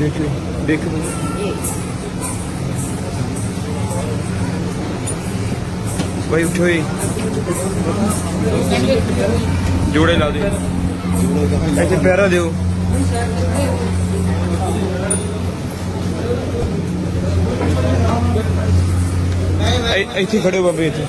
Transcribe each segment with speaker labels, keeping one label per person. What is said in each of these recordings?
Speaker 1: ਦੇਖ ਲੈ ਦੇਖ ਭਾਈ ਉਠੋ ਜੀ। ਜੋੜੇ ਲਾ ਦੇ। ਇੱਥੇ ਪੈਰਾ ਦਿਓ। ਇੱਥੇ ਖੜੇ ਬਾਬੇ, ਇੱਥੇ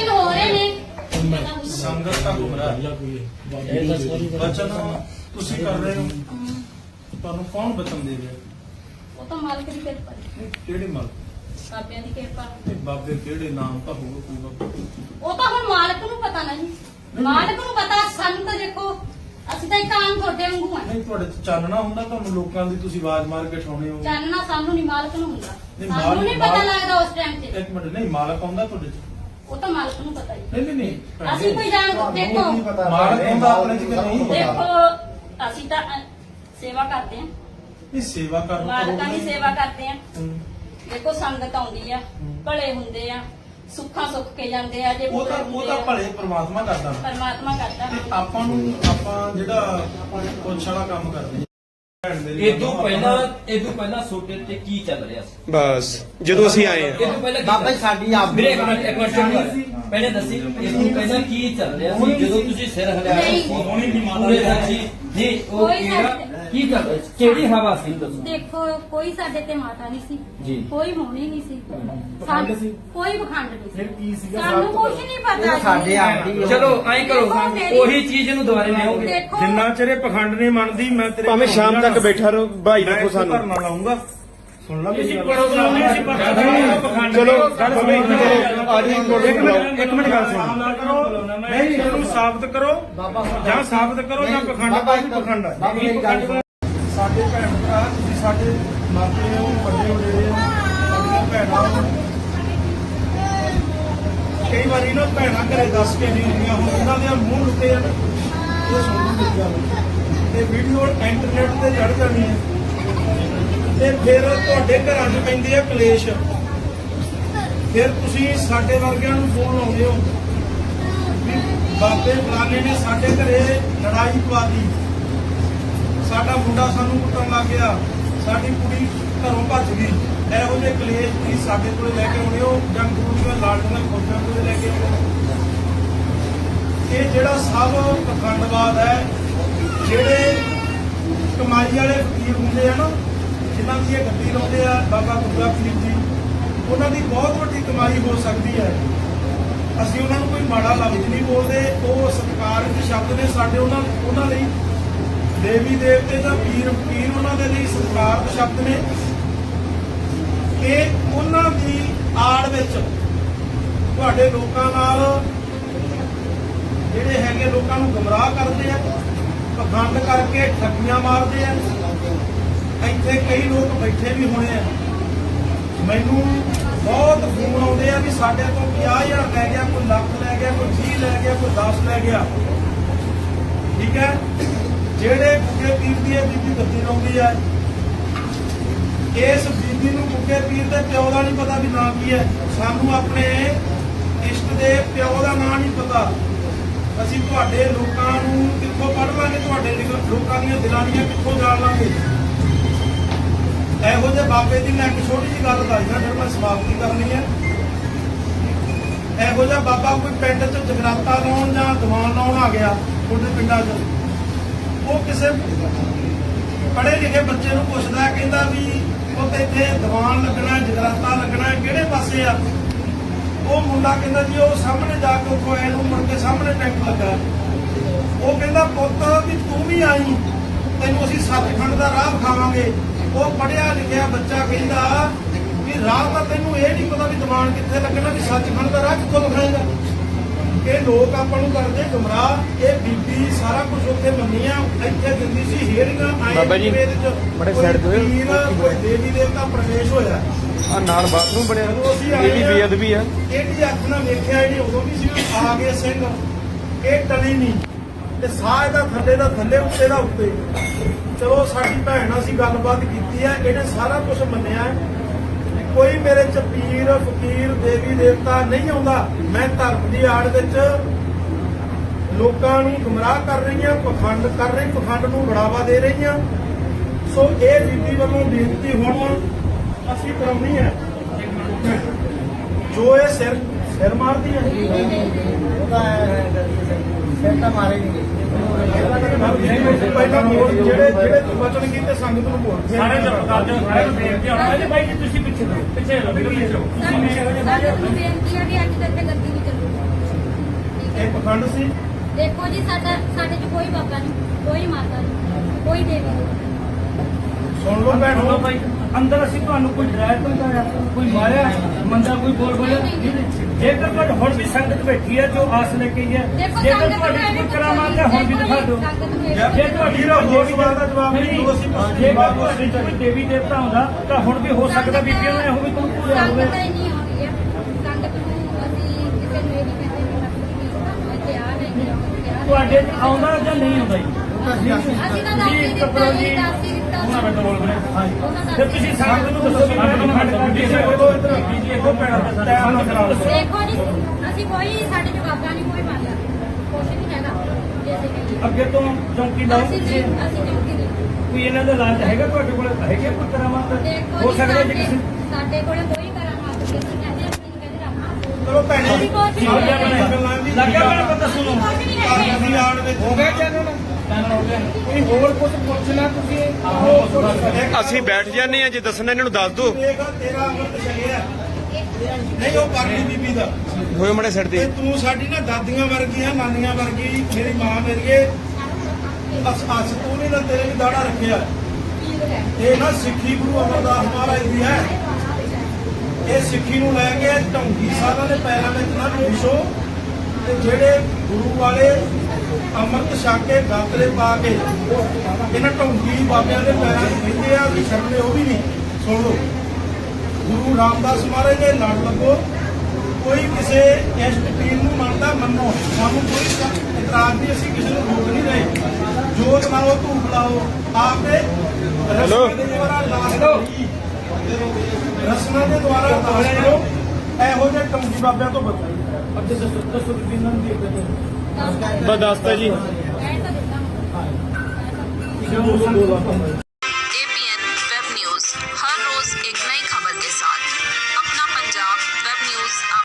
Speaker 2: ਹੋ ਰਹੇ ਨੇ
Speaker 3: ਸੰਗਤ ਦਾ ਗੁਮਰਾਹ ਬਚਨ ਤੁਸੀਂ ਕਰ ਰਹੇ ਹੋ। ਤੁਹਾਨੂੰ ਕੌਣ ਬਚਨ ਦੇ ਰਿਹਾ?
Speaker 2: ਉਹ ਤਾਂ ਮਾਲਕ ਦੀ ਕਿਰਪਾ ਹੈ।
Speaker 3: ਇਹ ਕਿਹੜੇ ਮਲ
Speaker 2: ਬਾਬਿਆਂ ਦੀ ਕਿਰਪਾ।
Speaker 3: ਇਹ ਬਾਬੇ ਕਿਹੜੇ ਨਾਮ ਤਾਂ ਹੋਊਗਾ ਕੋਈ ਬਾਬਾ?
Speaker 2: ਉਹ ਤਾਂ ਹੁਣ ਮਾਲਕ ਨੂੰ ਪਤਾ ਨਹੀਂ। ਮਾਲਕ ਨੂੰ ਪਤਾ ਸਾਨੂੰ ਤਾਂ ਦੇਖੋ। ਅਸੀਂ ਤਾਂ ਇੱਕ ਆਮ ਤੁਹਾਡੇ ਵਾਂਗੂ ਆ
Speaker 3: ਨਹੀਂ ਤੁਹਾਡੇ ਚ ਚਾਨਣਾ ਹੁੰਦਾ ਤੁਹਾਨੂੰ ਲੋਕਾਂ ਦੀ? ਤੁਸੀਂ ਆਵਾਜ਼ ਮਾਰ ਕੇ ਠਾਉਣੇ ਹੋ।
Speaker 2: ਜਾਨਣਾ ਸਾਨੂੰ ਨਹੀਂ ਮਾਲਕ ਨੂੰ ਹੁੰਦਾ।
Speaker 3: ਨਹੀਂ,
Speaker 2: ਸਾਨੂੰ ਨਹੀਂ ਪਤਾ
Speaker 3: ਮਾਲਕ-
Speaker 2: ਲੱਗਦਾ ਉਸ ਟਾਈਮ ਤੇ
Speaker 3: ਇੱਕ ਮਿੰਟ ਨਹੀਂ ਮਾਲਕ ਆਉਂਦਾ ਤੁਹਾਡੇ ਚ?
Speaker 2: ਉਹ ਤਾਂ ਮਾਲਕ ਨੂੰ ਪਤਾ ਹੀ
Speaker 3: ਨਹੀਂ ਨਹੀਂ ਨਹੀਂ। ਭੈਣ
Speaker 2: ਅਸੀਂ
Speaker 3: ਜੀ,
Speaker 2: ਕੋਈ ਜਾਣ ਦੇਖੋ।
Speaker 3: ਮਾਲਕ ਆਉਂਦਾ ਆਪਣੇ ਚ ਕਿ ਨਹੀਂ
Speaker 2: ਦੇਖੋ ਅਸੀਂ ਤਾਂ ਅ, ਸੇਵਾ ਕਰਦੇ ਹਾਂ।
Speaker 3: ਇਹ ਸੇਵਾ ਕਰਨ ਤੋਂ
Speaker 2: ਮਾਲਕਾਂ ਦੀ
Speaker 3: ਰੋਕਣਾ
Speaker 2: ਸੇਵਾ ਕਰਦੇ ਹਾਂ। ਦੇਖੋ ਸੰਗਤ ਆਉਂਦੀ ਆ ਭਲੇ ਹੁੰਦੇ ਆ ਸੁੱਖਾਂ ਸੁੱਖ ਕੇ ਜਾਂਦੇ ਆ ਜੇ
Speaker 3: ਉਹ ਤਾਂ ਉਹ ਤਾਂ ਭਲੇ ਪ੍ਰਮਾਤਮਾ ਕਰਦਾ।
Speaker 2: ਪਰਮਾਤਮਾ ਕਰਦਾ।
Speaker 3: ਤੇ ਆਪਾਂ ਨੂੰ ਆਪਾਂ ਜਿਹੜਾ ਪੁੱਛ ਵਾਲਾ ਕੰਮ ਕਰਦੇ
Speaker 4: ਇਦੋਂ ਪਹਿਲਾਂ ਇਦੋਂ ਪਹਿਲਾਂ ਛੋਟੇ ਤੇ ਕੀ ਚੱਲ ਰਿਹਾ ਸੀ?
Speaker 1: ਬਸ ਜਦੋਂ ਅਸੀਂ ਆਏ ਆ
Speaker 4: ਇਦੋਂ ਪਹਿਲਾਂ
Speaker 5: ਬਾਬਾ ਜੀ ਸਾਡੀ ਆਪ
Speaker 4: ਵੀਰੇ ਇੱਕ ਮਿੰਟ ਇੱਕ ਮਿੰਟ ਸੁਣੋ। ਪਹਿਲੇ ਦੱਸੀ ਇਦੋਂ ਪਹਿਲਾਂ ਕੀ ਚੱਲ ਰਿਹਾ ਸੀ? ਜਦੋਂ ਤੁਸੀਂ ਸਿਰ ਹਿਲਾਇਆ
Speaker 2: ਨਹੀਂ।
Speaker 4: ਸੀ ਹੋਣੀ ਦੀ ਮਾਤਾ ਸੱਚੀ ਜੀ। ਉਹ ਕਿਹੜਾ
Speaker 2: ਸਾਡੇ-
Speaker 4: ਕੀ ਕਰ ਰਿਹਾ ਸੀ? ਕਿਹੜੀ ਹਵਾ ਸੀ? ਦੱਸੋ।
Speaker 2: ਦੇਖੋ ਕੋਈ ਸਾਡੇ ਤੇ ਮਾਤਾ ਨਹੀਂ ਸੀ। ਕੋਈ ਮੋਣੀ ਨਹੀਂ ਸੀ। ਕੋਈ ਬਖੰਡ ਨਹੀਂ ਸੀ।
Speaker 3: ਫਿਰ ਕੀ ਸੀਗਾ
Speaker 2: ਸਾਨੂੰ ਕੁਝ ਨਹੀਂ ਪਤਾ
Speaker 5: ਸਾਡੇ
Speaker 2: ਜੀ।
Speaker 5: ਆਪ ਦੀ
Speaker 4: ਚਲੋ ਐਂ ਕਰੋ
Speaker 2: ਦੇਖੋ ਮੇਰੀ-
Speaker 4: ਉਹੀ ਚੀਜ਼ ਨੂੰ ਦੁਬਾਰੇ ਲਿਆਓਗੇ
Speaker 2: ਦੇਖੋ
Speaker 3: ਜਿੰਨਾ ਚਿਰ ਇਹ ਪਖੰਡ ਨਹੀਂ ਮੰਨਦੀ ਮੈਂ ਤੇਰੇ
Speaker 1: ਭਾਵੇਂ ਸ਼ਾਮ ਤੱਕ। ਬੈਠਾ ਰਹੋ ਭਾਈ
Speaker 3: ਮੈਂ
Speaker 1: ਰੱਖੋ
Speaker 3: ਇੱਥੇ
Speaker 1: ਸਾਨੂੰ।
Speaker 3: ਧਰਨਾ ਲਾਉਂਗਾ ਸੁਣ ਲਾ ਮੇਰੀ ਗੱਲ।
Speaker 1: ਚਲੋ ਗੱਲ ਸੁਣੋ ਚਲੋ ਆ ਜੀ
Speaker 3: ਇੱਕ ਮਿੰਟ ਇੱਕ ਮਿੰਟ ਗੱਲ ਸੁਣ। ਨਹੀਂ ਇਹਨੂੰ ਸਾਬਤ ਕਰੋ। ਜਾਂ ਸਾਬਤ ਕਰੋ ਜਾਂ ਪਖੰਡ
Speaker 5: ਬਾਬਾ
Speaker 3: ਪਖੰਡ ਹੈ
Speaker 5: ਬਾਬਾ ਮੇਰੀ ਗੱਲ ਸੁਣੋ।
Speaker 3: ਸਾਡੇ ਭੈਣ ਭਰਾ, ਤੁਸੀਂ ਸਾਡੇ ਮਾਪੇ ਹੋ, ਵੱਡੇ ਵਡੇਰੇ ਹੋ ਸਾਡੀਆਂ ਭੈਣਾਂ ਹੋ। ਕਈ ਵਾਰੀ ਨਾ ਭੈਣਾਂ ਘਰੇ ਦੱਸ ਕੇ ਨਹੀਂ ਹੁੰਦੀਆਂ ਹੁਣ ਉਹਨਾਂ ਦੇ ਮੂੰਹ ਲੁੱਟੇ ਆ ਇਹ ਸੁਣੋ ਮੇਰੀ ਗੱਲ ਤੇ ਵੀਡੀਓ ਇੰਟਰਨੈਟ ਤੇ ਚੜ ਜਾਣੀ ਹੈ ਤੇ ਫਿਰ ਤੁਹਾਡੇ ਘਰਾਂ 'ਚ ਪੈਂਦੀ ਹੈ ਕਲੇਸ਼। ਫਿਰ ਤੁਸੀਂ ਸਾਡੇ ਵਰਗਿਆਂ ਨੂੰ ਫੋਨ ਲਾਉਂਦੇ ਹੋ। ਵੀ ਬਾਬੇ ਫਲਾਣੇ ਨੇ ਸਾਡੇ ਘਰੇ ਲੜਾਈ ਪਵਾਤੀ ਸਾਡਾ ਮੁੰਡਾ ਸਾਨੂੰ ਕੁੱਟਣ ਲੱਗ ਗਿਆ। ਸਾਡੀ ਕੁੜੀ ਘਰੋਂ ਭੱਜ ਗਈ। ਇਹੋ ਜਿਹੇ ਕਲੇਸ਼ ਤੁਸੀਂ ਸਾਡੇ ਕੋਲ ਲੈ ਕੇ ਆਉਣੇ ਹੋ ਜਾਂ ਗੁਰੂ ਦੀਆਂ ਲਾੜੀਆਂ ਖੋਜਾਂ ਕੋਲ ਲੈ ਕੇ ਆਉਣੇ ਇਹ ਜਿਹੜਾ ਸਭ ਪਖੰਡਵਾਦ ਹੈ, ਜਿਹੜੇ ਕਮਾਈ ਵਾਲੇ ਫਕੀਰ ਹੁੰਦੇ ਆ ਨਾ, ਜਿਨ੍ਹਾਂ ਦੀ ਇਹ ਗੱਡੀ ਲਾਉਂਦੇ ਆ, ਬਾਬਾ ਗੁਰਦਾ ਪੀਰ ਜੀ, ਉਹਨਾਂ ਦੀ ਬਹੁਤ ਵੱਡੀ ਕਮਾਈ ਹੋ ਸਕਦੀ ਹੈ। ਅਸੀਂ ਉਹਨਾਂ ਨੂੰ ਕੋਈ ਮਾੜਾ ਲਫ਼ਜ਼ ਨਹੀਂ ਬੋਲਦੇ, ਉਹ ਸਤਿਕਾਰ ਦੇ ਸ਼ਬਦ ਨੇ ਸਾਡੇ ਉਹਨਾਂ ਉਹਨਾਂ ਲਈ ਦੇਵੀ ਦੇਵਤੇ ਦਾ ਪੀਰ ਪੀਰ ਉਹਨਾਂ ਦੇ ਲਈ ਸਤਿਕਾਰ ਸ਼ਬਦ ਨੇ। ਕਿ ਉਹਨਾਂ ਦੀ ਆੜ ਵਿੱਚ ਤੁਹਾਡੇ ਲੋਕਾਂ ਨਾਲ ਜਿਹੜੇ ਹੈਗੇ ਲੋਕਾਂ ਨੂੰ ਗਮਰਾਹ ਕਰਦੇ ਆ, ਪਖੰਡ ਕਰਕੇ ਠੱਗੀਆਂ ਮਾਰਦੇ ਆ। ਇੱਥੇ ਕਈ ਲੋਕ ਬੈਠੇ ਵੀ ਹੋਣੇ ਆ। ਮੈਨੂੰ ਬਹੁਤ ਫੋਨ ਆਉਂਦੇ ਆ ਵੀ ਸਾਡੇ ਤੋਂ 50000 ਲੈ ਗਿਆ, ਕੋਈ ਲੱਖ ਲੈ ਗਿਆ, ਕੋਈ 20 ਲੈ ਗਿਆ, ਕੋਈ 10 ਲੈ ਗਿਆ। ਠੀਕ ਹੈ? ਜਿਹੜੇ ਬੁੱਗੇ ਪੀਰ ਦੀ ਇਹ ਬੀਬੀ ਬੱਤੀ ਲਾਉਂਦੀ ਆ ਇਸ ਬੀਬੀ ਨੂੰ ਬੁੱਗੇ ਪੀਰ ਦੇ ਪਿਓ ਦਾ ਨਹੀਂ ਪਤਾ ਵੀ ਨਾਂ ਕੀ ਹੈ। ਸਾਨੂੰ ਆਪਣੇ ਇਸ਼ਟ ਦੇ ਪਿਓ ਦਾ ਨਾਂ ਨਹੀਂ ਪਤਾ। ਅਸੀਂ ਤੁਹਾਡੇ ਲੋਕਾਂ ਨੂੰ ਕਿੱਥੋਂ ਪੜ੍ਹ ਲਾਂਗੇ, ਤੁਹਾਡੇ ਲੋਕਾਂ ਦੀਆਂ ਦਿਲਾਂ ਦੀਆਂ ਕਿੱਥੋਂ ਜਾਣ ਲਾਂਗੇ? ਇਹੋ ਜਿਹੇ ਬਾਬੇ ਦੀ ਮੈਂ ਇੱਕ ਛੋਟੀ ਜਿਹੀ ਗੱਲ ਦੱਸਦਾ ਫਿਰ ਮੈਂ ਸਮਾਪਤੀ ਕਰਨੀ ਹੈ। ਇਹੋ ਜਿਹਾ ਬਾਬਾ ਕੋਈ ਪਿੰਡ 'ਚ ਜਗਰਾਤਾ ਲਾਉਣ ਜਾਂ ਦੀਵਾਨ ਲਾਉਣ ਆ ਗਿਆ, ਤੁਹਾਡੇ ਪਿੰਡਾਂ 'ਚ। ਉਹ ਕਿਸੇ ਪੜ੍ਹੇ ਲਿਖੇ ਬੱਚੇ ਨੂੰ ਪੁੱਛਦਾ, ਕਹਿੰਦਾ ਵੀ ਉਹ ਇੱਥੇ ਦੀਵਾਨ ਲੱਗਣਾ, ਜਗਰਾਤਾ ਲੱਗਣਾ, ਕਿਹੜੇ ਪਾਸੇ ਆ? ਉਹ ਮੁੰਡਾ ਕਹਿੰਦਾ ਜੀ, ਉਹ ਸਾਹਮਣੇ ਜਾ ਕੇ ਉੱਥੋਂ ਆਏ ਨੂੰ ਮੁੜ ਕੇ ਸਾਹਮਣੇ ਟੈਂਕ ਲੱਗਾ। ਉਹ ਕਹਿੰਦਾ, ਪੁੱਤ, ਵੀ ਤੂੰ ਵੀ ਆਈ। ਤੈਨੂੰ ਅਸੀਂ ਸੱਚਖੰਡ ਦਾ ਰਾਹ ਵਿਖਾਵਾਂਗੇ। ਉਹ ਪੜਿਆ ਲਿਖਿਆ ਬੱਚਾ ਕਹਿੰਦਾ ਵੀ ਰਾਹ ਤਾਂ ਤੈਨੂੰ ਇਹ ਨਹੀਂ ਪਤਾ ਵੀ ਦੀਵਾਨ ਕਿੱਥੇ ਲੱਗਣਾ, ਵੀ ਸੱਚਖੰਡ ਦਾ ਰਾਹ ਕਿੱਥੋਂ ਵਿਖਾਏਗਾ ਇਹ ਲੋਕ ਆਪਾਂ ਨੂੰ ਕਰਦੇ ਗੁੰਮਰਾਹ ਇਹ ਬੀਬੀ ਸਾਰਾ ਕੁਝ ਉੱਥੇ ਮੰਨੀ ਆ ਇੱਥੇ ਦਿੰਦੀ ਸੀ ਹੇਰੀਆਂ ਆਏ
Speaker 1: ਬਾਬਾ ਜੀ, ਬੜੇ side ਤੇ
Speaker 3: ਕੋਈ ਦੇਵੀ ਦੇਵਤਾ ਪ੍ਰਵੇਸ਼ ਹੋਇਆ।
Speaker 1: ਆ ਨਾਲ ਬਾਥਰੂਮ ਬਣਿਆ।
Speaker 3: ਜਦੋਂ ਅਸੀਂ
Speaker 1: ਇਹ ਵੀ
Speaker 3: ਆ,
Speaker 1: ਬੇਅਦਬੀ ਆ।
Speaker 3: ਇਹਦੀ ਅੱਖ ਨਾਲ ਵੇਖਿਆ ਇਹਨੇ ਉਦੋਂ ਵੀ ਸੀ ਆ ਗਏ ਸਿੰਘ। ਇਹ ਟਲੀ ਨਹੀਂ। ਤੇ ਸਾਹ ਇਹਦਾ ਥੱਲੇ ਦਾ ਥੱਲੇ ਉੱਤੇ ਦਾ ਉੱਤੇ। ਚਲੋ ਸਾਡੀ ਭੈਣ ਨਾਲ ਅਸੀਂ ਗੱਲਬਾਤ ਕੀਤੀ ਹੈ ਇਹਨੇ ਸਾਰਾ ਕੁਝ ਮੰਨਿਆ। ਹੈ। ਕੋਈ ਮੇਰੇ ਚ ਪੀਰ, ਫਕੀਰ, ਦੇਵੀ, ਦੇਵਤਾ ਨਹੀਂ ਆਉਂਦਾ। ਮੈਂ ਧਰਮ ਦੀ ਆੜ ਵਿੱਚ ਲੋਕਾਂ ਨੂੰ ਗੁੰਮਰਾਹ ਕਰ ਰਹੀ ਹਾਂ, ਪਖੰਡ ਕਰ ਰਹੀ, ਪਖੰਡ ਨੂੰ ਬੜਾਵਾ ਦੇ ਰਹੀ ਹਾਂ। ਸੋ ਇਹ ਬੀਬੀ ਵੱਲੋਂ ਬੇਨਤੀ ਹੁਣ ਅਸੀਂ ਕਰਾਉਣੀ ਹੈ। ਜੋ ਇਹ ਸਿਰ ਸਿਰ ਮਾਰਦੀ ਹੈ ਪਹਿਲਾਂ ਮੋੜ ਜਿਹੜੇ ਜਿਹੜੇ ਵਚਨ ਕੀਤੇ ਸੰਗਤ ਨੂੰ ਮੋੜ
Speaker 1: ਸਾਰੇ ਸਾਰੇ ਨੂੰ ਬੇਨਤੀ ਹੋਣਾ ਇਹਦੇ ਬਾਈ ਜੀ ਤੁਸੀਂ ਪਿੱਛੇ ਰਹੋ ਪਿੱਛੇ ਰਹੋ ਬਿਲਕੁਲ ਪਿੱਛੇ ਰਹੋ।
Speaker 2: ਸਾਨੂੰ ਬੇਨਤੀ ਹੈ ਵੀ ਅੱਜ ਤੱਕ ਗੱਦੀ ਨਹੀਂ ਚੱਲੂਗੀ ਠੀਕ ਹੈ।
Speaker 3: ਇਹ ਪਖੰਡ ਸੀ?
Speaker 2: ਦੇਖੋ ਜੀ ਸਾਡਾ ਸਾਡੇ 'ਚ ਕੋਈ ਬਾਬਾ ਨਹੀਂ ਕੋਈ ਮਾਤਾ ਨਹੀਂ ਕੋਈ ਦੇਵੀ ਨਹੀਂ।
Speaker 3: ਸੁਣ ਲਓ ਭੈਣੋ।
Speaker 1: ਭਾਈ। ਅੰਦਰ ਅਸੀਂ ਤੁਹਾਨੂੰ ਕੋਈ ਡਰਾਇਆ ਕੋਈ ਕਰਿਆ ਕੋਈ ਮਾਰਿਆ ਮੰਦਾ ਕੋਈ ਬੋਲ ਬੋਲਿਆ ਜੇਕਰ ਤੁਹਾਡੇ ਹੁਣ ਵੀ ਸੰਗਤ ਬੈਠੀ ਹੈ ਜੋ ਆਸ ਲੈ ਕੇ ਆਈ ਹੈ
Speaker 2: ਦੇਖੋ
Speaker 1: ਜੇਕਰ ਤੁਹਾਡੀ ਕੋਈ ਕਰਾਮਾਤ ਹੈ ਹੁਣ ਵੀ ਦਿਖਾ ਦਿਓ।
Speaker 3: ਜੇ
Speaker 1: ਤੁਹਾਡੀ
Speaker 3: ਹੋਰ ਸਵਾਲ ਦਾ ਜਵਾਬ ਨਹੀਂ ਦਿਓ, ਅਸੀਂ ਪੁੱਛਦੇ
Speaker 1: ਜੇ
Speaker 3: ਹਾਂ।
Speaker 1: ਤੁਹਾਡੀ ਕੋਈ ਦੇਵੀ ਦੇਵਤਾ ਹੁੰਦਾ ਤਾਂ ਹੁਣ ਵੀ ਹੋ ਸਕਦਾ ਬੀਬੀਆਂ ਨੂੰ ਇਹੋ ਵੀ ਕੋਈ ਪੂਜਾ ਹੋਵੇ।
Speaker 2: ਹੀ। ਨਹੀਂ ਹੈ ਨਹੀਂ ਨਹੀਂ
Speaker 1: ਤੁਹਾਡੇ 'ਚ ਆਉਂਦਾ ਜਾਂ ਨਹੀਂ ਆਉਂਦਾ ਜੀ?
Speaker 2: ਅਸੀਂ ਤਾਂ ਦੱਸ ਹੀ
Speaker 1: ਜੀ,
Speaker 2: ਦਿੱਤਾ ਜੀ। ਦੱਸ ਹੀ
Speaker 1: ਬਣੇ। ਫਿਰ ਤੁਸੀਂ ਸੰਗਤ ਨੂੰ ਦੱਸੋ ਵੀ ਸੀ ਉਹ ਇੱਧਰ ਜੀ ਇੱਕੋ ਪੈਣਾ ਤੇ ਟਾਈਮ ਨਾਲ ਕਰਾਓ
Speaker 2: ਦੇਖੋ ਜੀ ਅਸੀਂ ਕੋਈ ਸਾਡੇ ਜਵਾਬਾਂ ਨਹੀਂ ਕੋਈ ਮਾਰਿਆ ਕੁਛ ਨਹੀਂ ਹੈਗਾ ਜੇ ਅਸੀਂ ਕਹੀਏ।
Speaker 1: ਅੱਗੇ ਤੋਂ ਚੌਂਕੀ ਲਾਓ।
Speaker 2: ਅਸੀਂ ਨਹੀਂ ਅਸੀਂ ਡਿਊਟੀ ਨਹੀਂ
Speaker 1: ਕੋਈ ਇਹਨਾਂ ਦਾ ਇਲਾਜ ਹੈਗਾ ਤੁਹਾਡੇ ਕੋਲ? ਹੈਗੇ ਕੋਈ ਕਰਾਮਾਤ
Speaker 2: ਦੇਖੋ
Speaker 1: ਹੋ
Speaker 2: ਜੀ
Speaker 1: ਸਕਦਾ ਜੇ
Speaker 2: ਸਾਡੇ
Speaker 1: ਕਿਸੇ
Speaker 2: ਸਾਡੇ ਕੋਲ ਕੋਈ ਕਰਾਮਾਤ ਨਹੀਂ ਅਸੀਂ ਕਹਿੰਦੇ ਅਸੀਂ ਕਹਿੰਦੇ ਰੱਬ
Speaker 3: ਚਲੋ ਭੈਣੇ
Speaker 2: ਅਸੀਂ
Speaker 3: ਲੱਗਿਆ ਦੀ
Speaker 1: ਲੱਗਿਆ ਮੈਨੂੰ ਪਤਾ ਸੁਣੋ।
Speaker 2: ਕੁਛ ਨਹੀਂ ਹੈਗੇ।
Speaker 1: ਹੋ ਗਿਆ ਚੈਨਲ
Speaker 3: ਕੋਈ ਹੋਰ ਕੁਝ ਪੁੱਛਣਾ ਤੁਸੀਂ
Speaker 5: ਅਸੀਂ ਬੈਠ ਜਾਂਦੇ ਆ ਜੇ ਦੱਸਣਾ ਇਹਨਾਂ ਨੂੰ ਦੱਸ ਦਿਓ।
Speaker 3: ਤੇਰਾ ਅਮਰਤ ਛਕਿਆ ਨਹੀਂ ਉਹ ਪਰਲੀ ਬੀਬੀ ਦਾ
Speaker 5: ਹੋਏ ਮੜੇ ਸਿਰ
Speaker 3: ਤੇ।
Speaker 5: ਤੇ
Speaker 3: ਤੂੰ ਸਾਡੀ ਨਾ ਦਾਦੀਆਂ ਵਰਗੀਆਂ, ਨਾਨੀਆਂ ਵਰਗੀ ਮੇਰੀ ਮਾਂ ਮੇਰੀਏ ਅਸ ਅਸ ਤੂੰ ਨਹੀਂ ਨਾ ਤੇਰੇ ਵੀ ਦਾੜਾ ਰੱਖਿਆ। ਇਹ ਨਾ ਸਿੱਖੀ ਗੁਰੂ ਅਮਰਦਾਸ ਮਹਾਰਾਜ ਦੀ ਹੈ। ਇਹ ਸਿੱਖੀ ਨੂੰ ਲੈ ਕੇ ਢੌਂਗੀ ਸਾਧਾਂ ਦੇ ਪੈਰਾਂ ਵਿੱਚ ਨਾ ਵਿਸ਼ੋ ਤੇ ਜਿਹੜੇ ਗੁਰੂ ਵਾਲੇ ਅੰਮ੍ਰਿਤ ਛਕ ਕੇ ਗਾਤਰੇ ਪਾ ਕੇ ਇਹਨਾਂ ਢੌਂਗੀ ਬਾਬਿਆਂ ਦੇ ਪੈਰਾਂ 'ਚ ਕਹਿੰਦੇ ਆ ਵੀ ਸ਼ਰਮੇ ਉਹ ਵੀ ਨਹੀਂ। ਸੁਣ ਲਓ। ਗੁਰੂ ਰਾਮਦਾਸ ਮਹਾਰਾਜ ਦੇ ਲੜ ਲੱਗੋ। ਕੋਈ ਕਿਸੇ ਇਸ਼ਟ ਪੀਰ ਨੂੰ ਮੰਨਦਾ ਮੰਨੋ। ਸਾਨੂੰ ਕੋਈ ਇਤਰਾਜ਼ ਨਹੀਂ ਅਸੀਂ ਕਿਸੇ ਨੂੰ ਰੋਕ ਨਹੀਂ ਰਹੇ। ਜੋਤ ਲਾਓ ਧੂਪ ਲਾਓ। ਆਪੇ ਰਸਮਾਂ ਦੇ ਦੁਆਰਾ ਲਾਸ ਕਰੋ ਰਸਮਾਂ ਦੇ ਦੁਆਰਾ ਲਾਸ ਕਰੋ ਇਹੋ ਜਿਹੇ ਟੰਗੀ ਬਾਬਿਆਂ ਤੋਂ ਬਚੋ।
Speaker 1: ਅੱਗੇ ਦੱਸੋ ਦੱਸੋ ਵੀ ਇਹਨਾਂ ਨੂੰ ਦੇ
Speaker 5: ਬਸ ਦੱਸਤਾ ਜੀ।
Speaker 2: ਕਹਿ ਤਾਂ ਦਿੱਤਾ।
Speaker 1: ਦੋ ਦੋ